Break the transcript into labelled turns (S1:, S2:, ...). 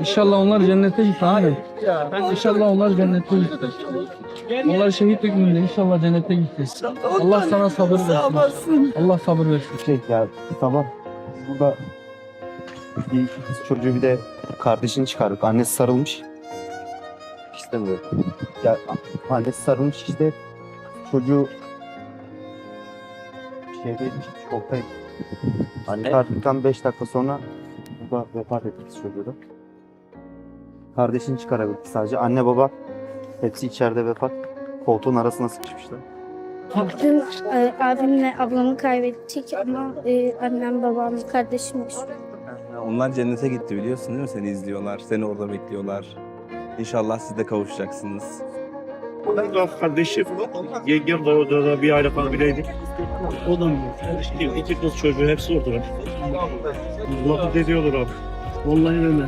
S1: İnşallah onlar cennete gitti. Aynen. İnşallah onlar cennete gitti. Onlar şehit hükmünde inşallah cennete gitti. Allah sana sabır versin. Allah sabır versin.
S2: Şey ya sabah biz burada bir kız çocuğu bir de kardeşini çıkardık. Annesi sarılmış. Bu. Ya annesi sarılmış işte çocuğu şeydeydi şoktaydı. Anne çıkarttıktan 5 dakika sonra burada vefat kız çocuğu da. Kardeşini çıkarabildik sadece. Anne baba hepsi içeride vefat. Koltuğun arasına sıkışmışlar.
S3: Dün e, abimle ablamı kaybettik ama e, annem, babam, kardeşim yaşıyor.
S4: Onlar cennete gitti biliyorsun değil mi? Seni izliyorlar, seni orada bekliyorlar. İnşallah siz de kavuşacaksınız.
S5: Ben de kardeşim. Yengem de orada da bir aile falan bireydik. O da mı? İki, iki kız çocuğu hepsi orada. Vakit ediyorlar abi. Vallahi öyle.